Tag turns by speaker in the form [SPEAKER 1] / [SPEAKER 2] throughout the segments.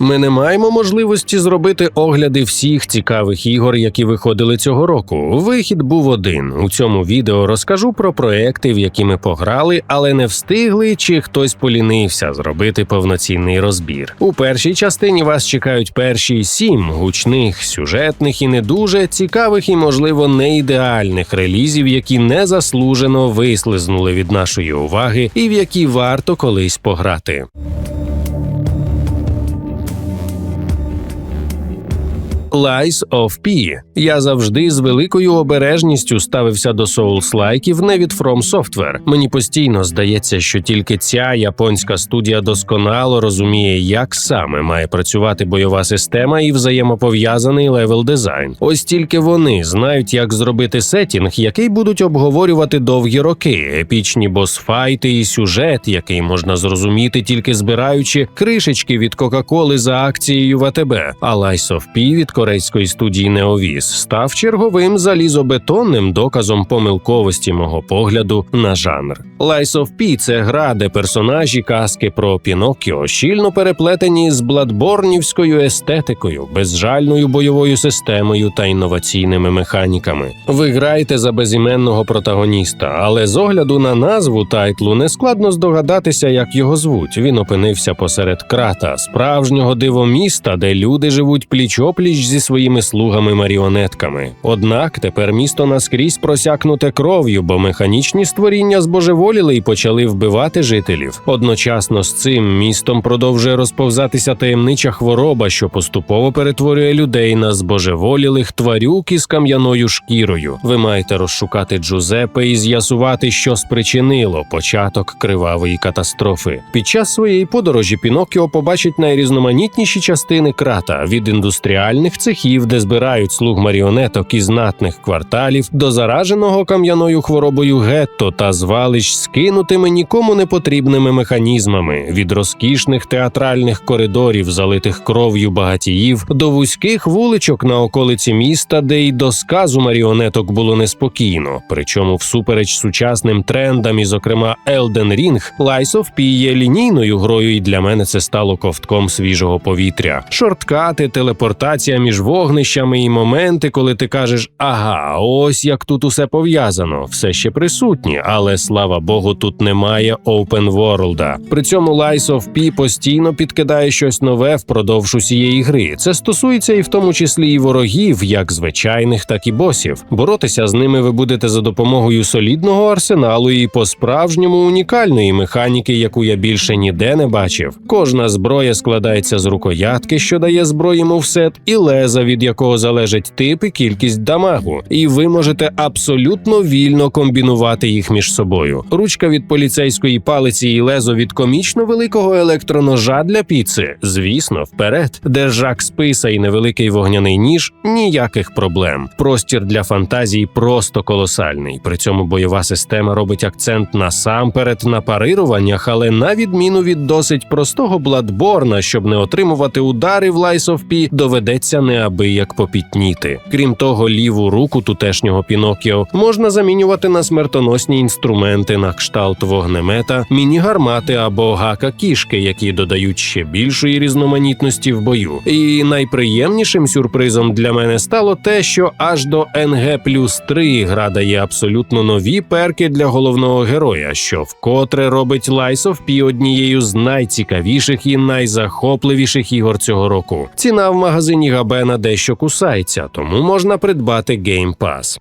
[SPEAKER 1] Ми не маємо можливості зробити огляди всіх цікавих ігор, які виходили цього року. Вихід був один. У цьому відео розкажу про проекти, в які ми пограли, але не встигли, чи хтось полінився зробити повноцінний розбір. У першій частині вас чекають перші сім гучних, сюжетних і не дуже цікавих і, можливо, не ідеальних релізів, які незаслужено вислизнули від нашої уваги і в які варто колись пограти. Lies of P. Я завжди з великою обережністю ставився до Souls-лайків не від From Software. Мені постійно здається, що тільки ця японська студія досконало розуміє, як саме має працювати бойова система і взаємопов'язаний левел дизайн. Ось тільки вони знають, як зробити сетінг, який будуть обговорювати довгі роки, епічні босфайти і сюжет, який можна зрозуміти тільки збираючи кришечки від Кока-Коли за акцією в АТБ. А Lies of P від корейської студії Neovis став черговим залізобетонним доказом помилковості мого погляду на жанр. Lies of P – це гра, де персонажі казки про Піноккіо щільно переплетені з бладборнівською естетикою, безжальною бойовою системою та інноваційними механіками. Ви граєте за безіменного протагоніста, але з огляду на назву тайтлу не складно здогадатися, як його звуть. Він опинився посеред крата, справжнього дивоміста, де люди живуть пліч-опліч зі своїми слугами-маріонетками. Однак тепер місто наскрізь просякнуте кров'ю, бо механічні створіння збожеволіли і почали вбивати жителів. Одночасно з цим містом продовжує розповзатися таємнича хвороба, що поступово перетворює людей на збожеволілих тварюк із кам'яною шкірою. Ви маєте розшукати Джузепе і з'ясувати, що спричинило початок кривавої катастрофи. Під час своєї подорожі Піноккіо побачить найрізноманітніші частини крата від індустріальних цехів, де збирають слуг маріонеток із знатних кварталів, до зараженого кам'яною хворобою гетто та звалищ з кинутими нікому не потрібними механізмами, від розкішних театральних коридорів, залитих кров'ю багатіїв, до вузьких вуличок на околиці міста, де й до сказу маріонеток було неспокійно. Причому, всупереч сучасним трендам, і, зокрема, Elden Ring, Lies of P є лінійною грою, і для мене це стало ковтком свіжого повітря. Шорткати, телепортація між вогнищами і моменти, коли ти кажеш, ага, ось як тут усе пов'язано, все ще присутні, але слава Богу, тут немає open world. При цьому Lies of P постійно підкидає щось нове впродовж усієї гри. Це стосується і в тому числі і ворогів, як звичайних, так і босів. Боротися з ними ви будете за допомогою солідного арсеналу і по-справжньому унікальної механіки, яку я більше ніде не бачив. Кожна зброя складається з рукоятки, що дає зброї мовсет, і леза, від якого залежить тип і кількість дамагу. І ви можете абсолютно вільно комбінувати їх між собою. Ручка від поліцейської палиці і лезо від комічно великого електроножа для піци. Звісно, вперед. Держак списа і невеликий вогняний ніж ніяких проблем. Простір для фантазії просто колосальний. При цьому бойова система робить акцент насамперед на парируваннях, але на відміну від досить простого бладборна, щоб не отримувати удари в Lies of P, доведеться неабияк попітніти. Крім того, ліву руку тутешнього Пінокіо можна замінювати на смертоносні інструменти на кшталт вогнемета, міні-гармати або гака кішки, які додають ще більшої різноманітності в бою. І найприємнішим сюрпризом для мене стало те, що аж до НГ плюс 3 гра дає абсолютно нові перки для головного героя, що вкотре робить Lies of P однією з найцікавіших і найзахопливіших ігор цього року. Ціна в магазині Габена дещо кусається, тому можна придбати Game Pass.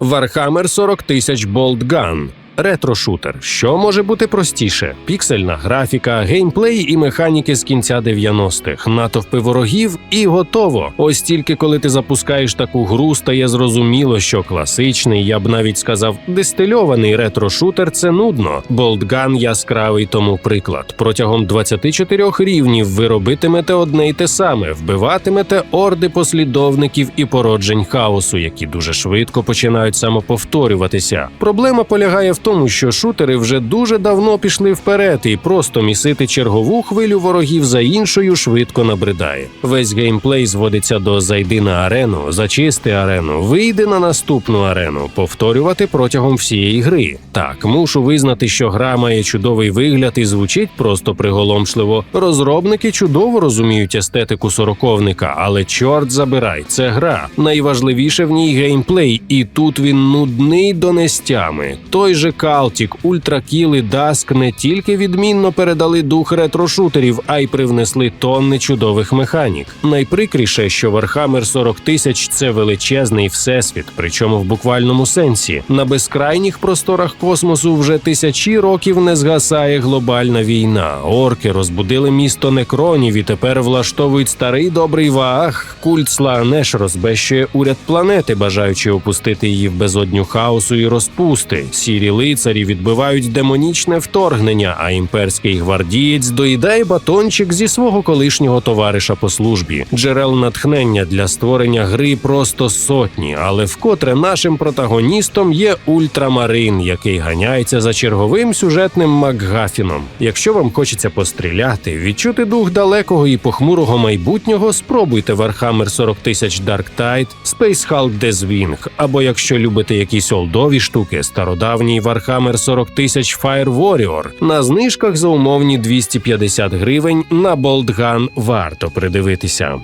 [SPEAKER 1] Warhammer 40 тисяч Bolt Gun. Ретро-шутер. Що може бути простіше? Піксельна графіка, геймплей і механіки з кінця 90-х, натовпи ворогів і готово. Ось тільки коли ти запускаєш таку гру, стає зрозуміло, що класичний, я б навіть сказав, дистильований ретро-шутер це нудно. Болтган яскравий тому приклад. Протягом 24 рівнів ви робитимете одне й те саме, вбиватимете орди послідовників і породжень хаосу, які дуже швидко починають самоповторюватися. Проблема полягає в тому, що шутери вже дуже давно пішли вперед, і просто місити чергову хвилю ворогів за іншою швидко набридає. Весь геймплей зводиться до зайди на арену, зачисти арену, вийди на наступну арену, повторювати протягом всієї гри. Так, мушу визнати, що гра має чудовий вигляд і звучить просто приголомшливо. Розробники чудово розуміють естетику сороковника, але чорт забирай, це гра. Найважливіше в ній геймплей, і тут він нудний до нестями. Той же Калтік, Ультракіл і Даск не тільки відмінно передали дух ретрошутерів, а й привнесли тонни чудових механік. Найприкріше, що Warhammer 40 тисяч це величезний всесвіт, причому в буквальному сенсі. На безкрайніх просторах космосу вже тисячі років не згасає глобальна війна. Орки розбудили місто некронів і тепер влаштовують старий добрий ваах. Культ Слаанеш розбещує уряд планети, бажаючи опустити її в безодню хаосу і розпусти. Сірі лицарі відбивають демонічне вторгнення, а імперський гвардієць доїдає батончик зі свого колишнього товариша по службі. Джерел натхнення для створення гри просто сотні, але вкотре нашим протагоністом є ультрамарин, який ганяється за черговим сюжетним Макгафіном. Якщо вам хочеться постріляти, відчути дух далекого і похмурого майбутнього, спробуйте Warhammer 40 тисяч Dark Tide, Space Hulk Deathwing, або якщо любите якісь олдові штуки, стародавній Warhammer 40 тисяч Fire Warrior. На знижках за умовні 250 гривень на Boltgun варто придивитися.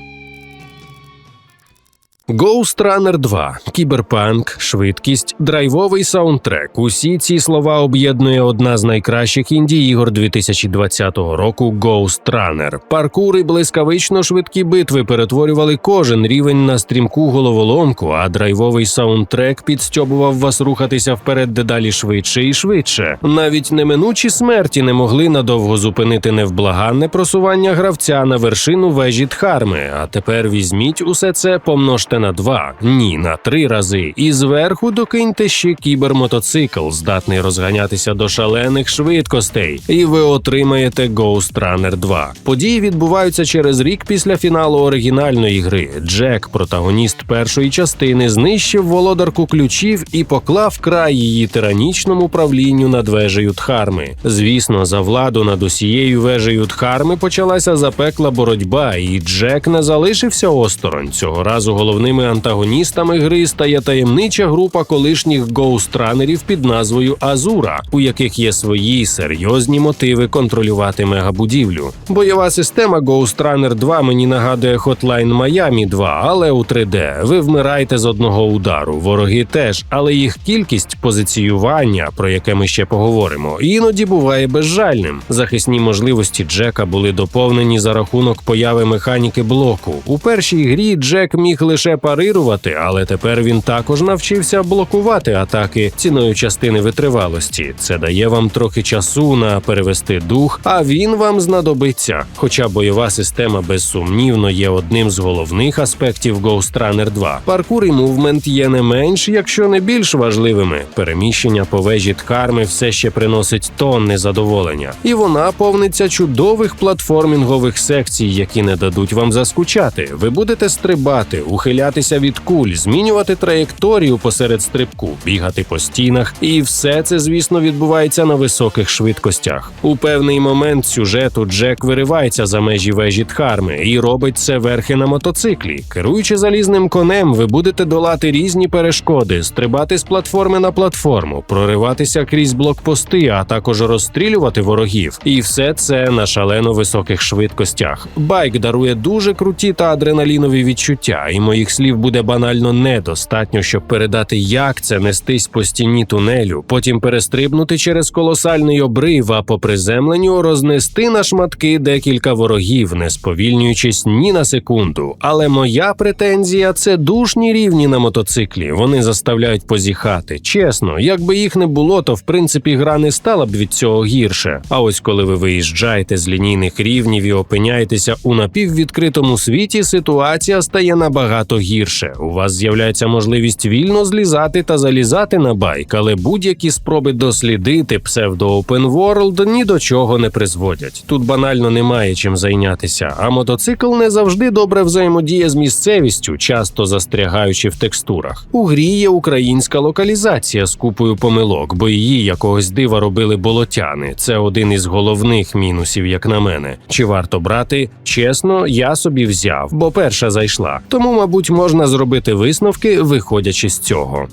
[SPEAKER 1] Ghost Runner 2, кіберпанк, швидкість, драйвовий саундтрек. Усі ці слова об'єднує одна з найкращих інді ігор 2020 року Ghost Runner. Паркур і блискавично швидкі битви перетворювали кожен рівень на стрімку головоломку, а драйвовий саундтрек підстьобував вас рухатися вперед дедалі швидше і швидше. Навіть неминучі смерті не могли надовго зупинити невблаганне просування гравця на вершину вежі Дхарми. А тепер візьміть усе це, помножте на два, ні, на три рази, і зверху докиньте ще кібермотоцикл, здатний розганятися до шалених швидкостей, і ви отримаєте Ghost Runner 2. Події відбуваються через рік після фіналу оригінальної гри. Джек, протагоніст першої частини, знищив володарку ключів і поклав край її тиранічному правлінню над вежею Дхарми. Звісно, за владу над усією вежею Дхарми почалася запекла боротьба, і Джек не залишився осторонь. Цього разу головними антагоністами гри стає таємнича група колишніх гоустранерів під назвою Азура, у яких є свої серйозні мотиви контролювати мегабудівлю. Бойова система Ghost Runner 2 мені нагадує Hotline Miami 2, але у 3D. Ви вмираєте з одного удару. Вороги теж, але їх кількість позиціювання, про яке ми ще поговоримо, іноді буває безжальним. Захисні можливості Джека були доповнені за рахунок появи механіки блоку. У першій грі Джек міг лише парирувати, але тепер він також навчився блокувати атаки ціною частини витривалості. Це дає вам трохи часу на перевести дух, а він вам знадобиться. Хоча бойова система безсумнівно є одним з головних аспектів Ghost Runner 2. Паркур і мувмент є не менш, якщо не більш важливими. Переміщення по вежі Дхарми все ще приносить тонни задоволення, і вона повниться чудових платформінгових секцій, які не дадуть вам заскучати. Ви будете стрибати, ухилятися від куль, змінювати траєкторію посеред стрибку, бігати по стінах, і все це, звісно, відбувається на високих швидкостях. У певний момент сюжету Джек виривається за межі вежі Дхарми і робить це верхи на мотоциклі. Керуючи залізним конем, ви будете долати різні перешкоди, стрибати з платформи на платформу, прориватися крізь блокпости, а також розстрілювати ворогів. І все це на шалено високих швидкостях. Байк дарує дуже круті та адреналінові відчуття, і моїх слів буде банально недостатньо, щоб передати, як це нестись по стіні тунелю, потім перестрибнути через колосальний обрив, а по приземленню рознести на шматки декілька ворогів, не сповільнюючись ні на секунду. Але моя претензія це душні рівні на мотоциклі. Вони заставляють позіхати. Чесно, якби їх не було, то в принципі гра не стала б від цього гірше. А ось коли ви виїжджаєте з лінійних рівнів і опиняєтеся у напіввідкритому світі, ситуація стає набагато гірше. У вас з'являється можливість вільно злізати та залізати на байк, але будь-які спроби дослідити псевдо Open World ні до чого не призводять. Тут банально немає чим зайнятися, а мотоцикл не завжди добре взаємодіє з місцевістю, часто застрягаючи в текстурах. У грі є українська локалізація з купою помилок, бо її якогось дива робили болотяни. Це один із головних мінусів, як на мене. Чи варто брати? Чесно, я собі взяв, бо перша зайшла. Тому, мабуть, можна зробити висновки, виходячи з цього.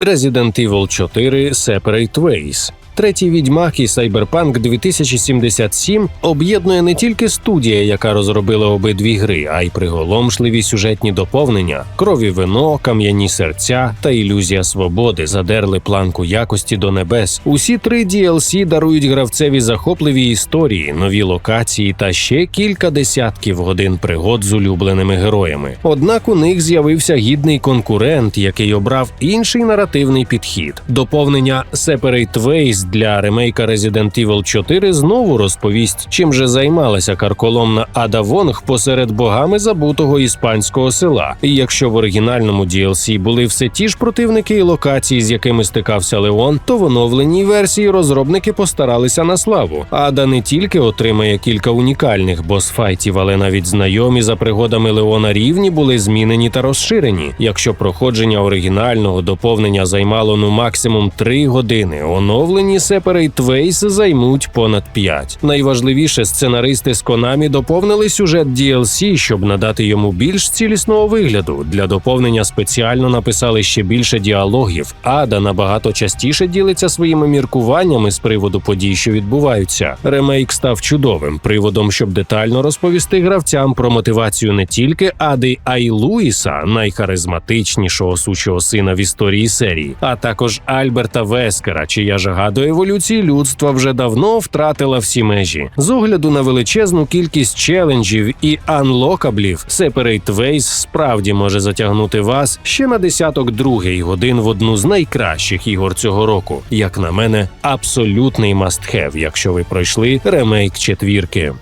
[SPEAKER 1] Resident Evil 4 Separate Ways. Третій відьмак і Cyberpunk 2077 об'єднує не тільки студія, яка розробила обидві гри, а й приголомшливі сюжетні доповнення, крові вино, кам'яні серця та ілюзія свободи задерли планку якості до небес. Усі три DLC дарують гравцеві захопливі історії, нові локації та ще кілька десятків годин пригод з улюбленими героями. Однак у них з'явився гідний конкурент, який обрав інший наративний підхід. Доповнення Separate Ways для ремейка Resident Evil 4 знову розповість, чим же займалася карколомна Ада Вонг посеред богами забутого іспанського села. І якщо в оригінальному DLC були все ті ж противники і локації, з якими стикався Леон, то в оновленій версії розробники постаралися на славу. Ада не тільки отримає кілька унікальних босфайтів, але навіть знайомі за пригодами Леона рівні були змінені та розширені. Якщо проходження оригінального доповнення займало ну максимум 3 години, оновлені Separate Ways займуть понад 5. Найважливіше, сценаристи з Konami доповнили сюжет DLC, щоб надати йому більш цілісного вигляду. Для доповнення спеціально написали ще більше діалогів. Ада набагато частіше ділиться своїми міркуваннями з приводу подій, що відбуваються. Ремейк став чудовим приводом, щоб детально розповісти гравцям про мотивацію не тільки Ади, а й Луїса, найхаризматичнішого сучого сина в історії серії, а також Альберта Вескера, чия жага до еволюції людства вже давно втратила всі межі. З огляду на величезну кількість челенджів і анлокаблів, Separate Ways справді може затягнути вас ще на десяток другий годин в одну з найкращих ігор цього року. Як на мене, абсолютний must-have, якщо ви пройшли ремейк четвірки.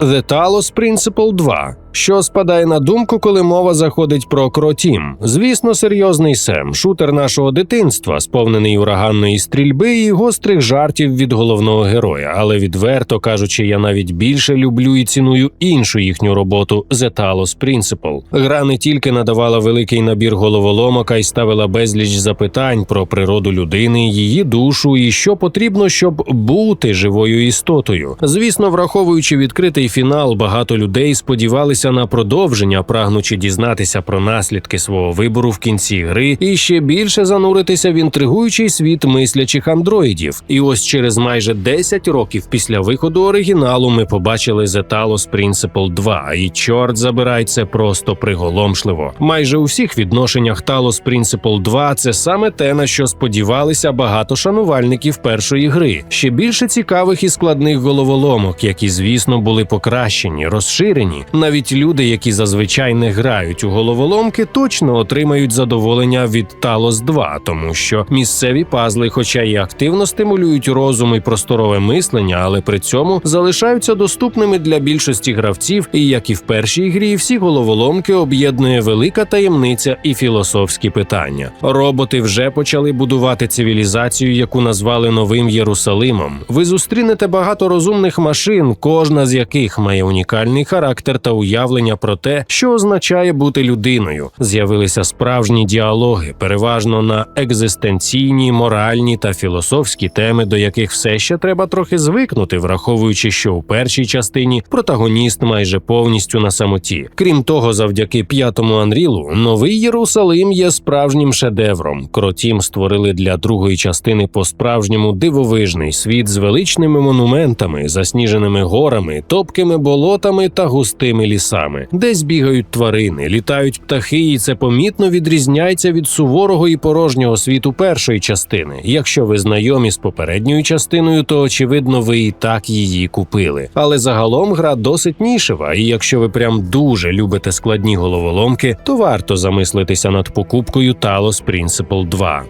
[SPEAKER 1] The Talos Principle 2 що спадає на думку, коли мова заходить про кротім? Звісно, серйозний Сем, шутер нашого дитинства, сповнений ураганної стрільби і гострих жартів від головного героя. Але відверто кажучи, я навіть більше люблю і ціную іншу їхню роботу The Talos Principle. Гра не тільки надавала великий набір головоломок, а й ставила безліч запитань про природу людини, її душу і що потрібно, щоб бути живою істотою. Звісно, враховуючи відкритий фінал, багато людей сподівалися на продовження, прагнучи дізнатися про наслідки свого вибору в кінці гри і ще більше зануритися в інтригуючий світ мислячих андроїдів. І ось через майже 10 років після виходу оригіналу ми побачили The Talos Principle 2, і чорт забирай це просто приголомшливо. Майже у всіх відношеннях Talos Principle 2 – це саме те, на що сподівалися багато шанувальників першої гри. Ще більше цікавих і складних головоломок, які, звісно, були покращені, розширені. Навіть люди, які зазвичай не грають у головоломки, точно отримають задоволення від Talos 2, тому що місцеві пазли, хоча й активно стимулюють розум і просторове мислення, але при цьому залишаються доступними для більшості гравців. І як і в першій грі, всі головоломки об'єднує велика таємниця і філософські питання. Роботи вже почали будувати цивілізацію, яку назвали новим Єрусалимом. Ви зустрінете багато розумних машин, кожна з яких має унікальний характер та уявлення про те, що означає бути людиною. З'явилися справжні діалоги, переважно на екзистенційні, моральні та філософські теми, до яких все ще треба трохи звикнути, враховуючи, що у першій частині протагоніст майже повністю на самоті. Крім того, завдяки п'ятому Анрілу, новий Єрусалим є справжнім шедевром. Кротім створили для другої частини по справжньому дивовижний світ з величними монументами, засніженими горами, топкими болотами та густими лісами. Десь бігають тварини, літають птахи, і це помітно відрізняється від суворого і порожнього світу першої частини. Якщо ви знайомі з попередньою частиною, то очевидно ви і так її купили. Але загалом гра досить нішева, і якщо ви прям дуже любите складні головоломки, то варто замислитися над покупкою Talos Principle 2.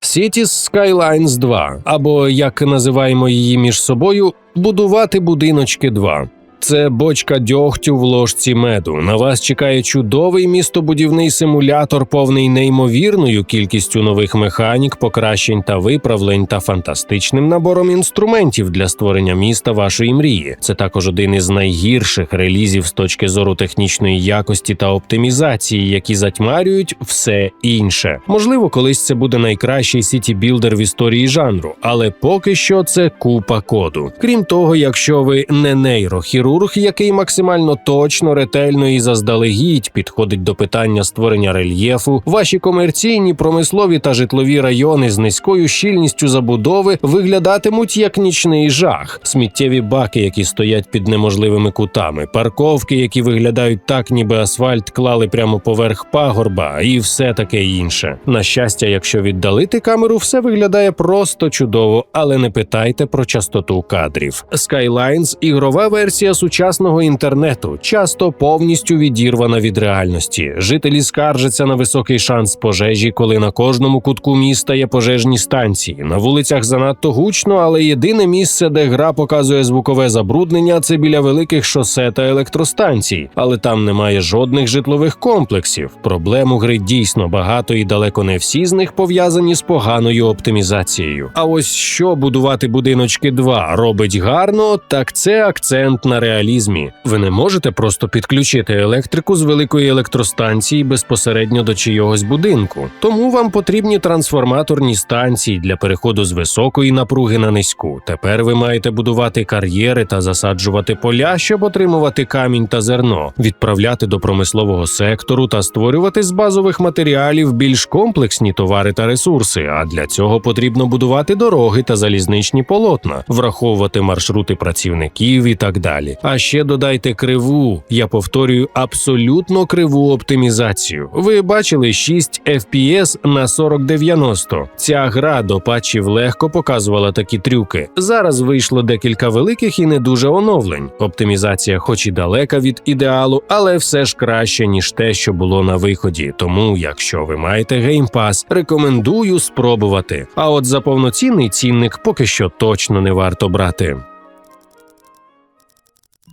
[SPEAKER 1] Cities Skylines 2, або як називаємо її між собою, будувати будиночки 2. Це бочка дьогтю в ложці меду. На вас чекає чудовий містобудівний симулятор, повний неймовірною кількістю нових механік, покращень та виправлень та фантастичним набором інструментів для створення міста вашої мрії. Це також один із найгірших релізів з точки зору технічної якості та оптимізації, які затьмарюють все інше. Можливо, колись це буде найкращий сіті-білдер в історії жанру, але поки що це купа коду. Крім того, якщо ви не нейрохірург, який максимально точно, ретельно і заздалегідь підходить до питання створення рельєфу, ваші комерційні, промислові та житлові райони з низькою щільністю забудови виглядатимуть як нічний жах, сміттєві баки, які стоять під неможливими кутами, парковки, які виглядають так, ніби асфальт клали прямо поверх пагорба, і все таке інше. На щастя, якщо віддалити камеру, все виглядає просто чудово, але не питайте про частоту кадрів. Skylines – ігрова версія сучасного інтернету, часто повністю відірвана від реальності. Жителі скаржаться на високий шанс пожежі, коли на кожному кутку міста є пожежні станції. На вулицях занадто гучно, але єдине місце, де гра показує звукове забруднення, це біля великих шосе та електростанцій, але там немає жодних житлових комплексів. Проблем у гри дійсно багато, і далеко не всі з них пов'язані з поганою оптимізацією. А ось що будувати будиночки 2 робить гарно, так це акцент на реалізмі. Ви не можете просто підключити електрику з великої електростанції безпосередньо до чийогось будинку. Тому вам потрібні трансформаторні станції для переходу з високої напруги на низьку. Тепер ви маєте будувати кар'єри та засаджувати поля, щоб отримувати камінь та зерно, відправляти до промислового сектору та створювати з базових матеріалів більш комплексні товари та ресурси. А для цього потрібно будувати дороги та залізничні полотна, враховувати маршрути працівників і так далі. А ще додайте криву. Я повторюю абсолютно криву оптимізацію. Ви бачили 6 FPS на 4090. Ця гра до патчів легко показувала такі трюки. Зараз вийшло декілька великих і не дуже оновлень. Оптимізація, хоч і далека від ідеалу, але все ж краще ніж те, що було на виході. Тому, якщо ви маєте Pass, рекомендую спробувати. А от за повноцінний цінник поки що точно не варто брати.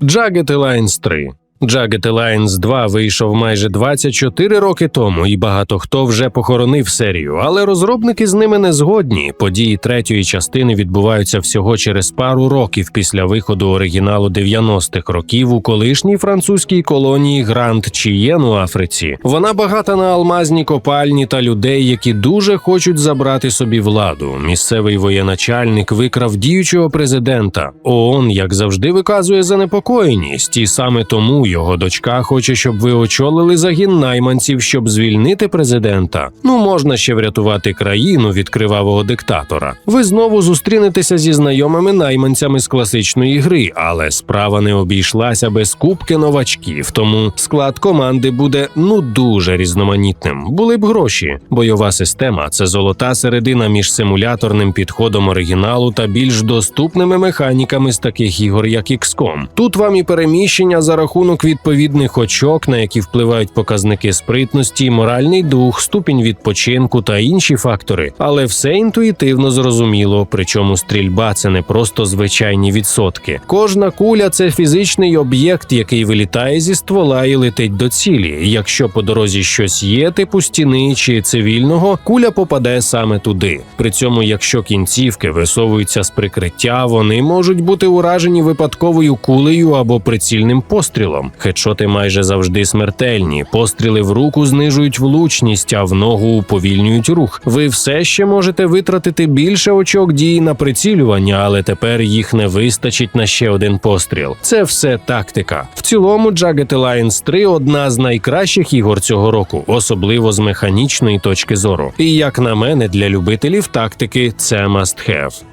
[SPEAKER 1] Jagged Alliance 3 Jagged Alliance 2 вийшов майже 24 роки тому, і багато хто вже похоронив серію, але розробники з ними не згодні. Події третьої частини відбуваються всього через пару років після виходу оригіналу 90-х років у колишній французькій колонії Гранд Чієн у Африці. Вона багата на алмазні копальні та людей, які дуже хочуть забрати собі владу. Місцевий воєначальник викрав діючого президента. ООН, як завжди, виказує занепокоєність, і саме тому його дочка хоче, щоб ви очолили загін найманців, щоб звільнити президента. Ну можна ще врятувати країну від кривавого диктатора. Ви знову зустрінетеся зі знайомими найманцями з класичної гри, але справа не обійшлася без кубки новачків. Тому склад команди буде ну дуже різноманітним. Були б гроші. Бойова система це золота середина між симуляторним підходом оригіналу та більш доступними механіками з таких ігор, як XCOM. Тут вам і переміщення за рахунок відповідних очок, на які впливають показники спритності, моральний дух, ступінь відпочинку та інші фактори, але все інтуїтивно зрозуміло. Причому стрільба це не просто звичайні відсотки. Кожна куля це фізичний об'єкт, який вилітає зі ствола і летить до цілі. Якщо по дорозі щось є, типу стіни чи цивільного, куля попаде саме туди. При цьому, якщо кінцівки висовуються з прикриття, вони можуть бути уражені випадковою кулею або прицільним пострілом. Хедшоти майже завжди смертельні. Постріли в руку знижують влучність, а в ногу уповільнюють рух. Ви все ще можете витратити більше очок дії на прицілювання, але тепер їх не вистачить на ще один постріл. Це все тактика. В цілому, Jagged Alliance 3 – одна з найкращих ігор цього року, особливо з механічної точки зору. І як на мене, для любителів тактики це must have.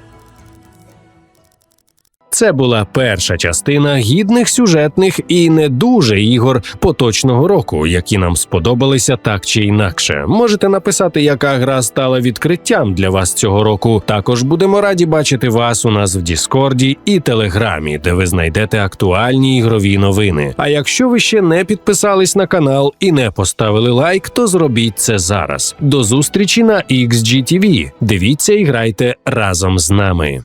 [SPEAKER 1] Це була перша частина гідних сюжетних і не дуже ігор поточного року, які нам сподобалися так чи інакше. Можете написати, яка гра стала відкриттям для вас цього року. Також будемо раді бачити вас у нас в Діскорді і Телеграмі, де ви знайдете актуальні ігрові новини. А якщо ви ще не підписались на канал і не поставили лайк, то зробіть це зараз. До зустрічі на XGTV. Дивіться і грайте разом з нами.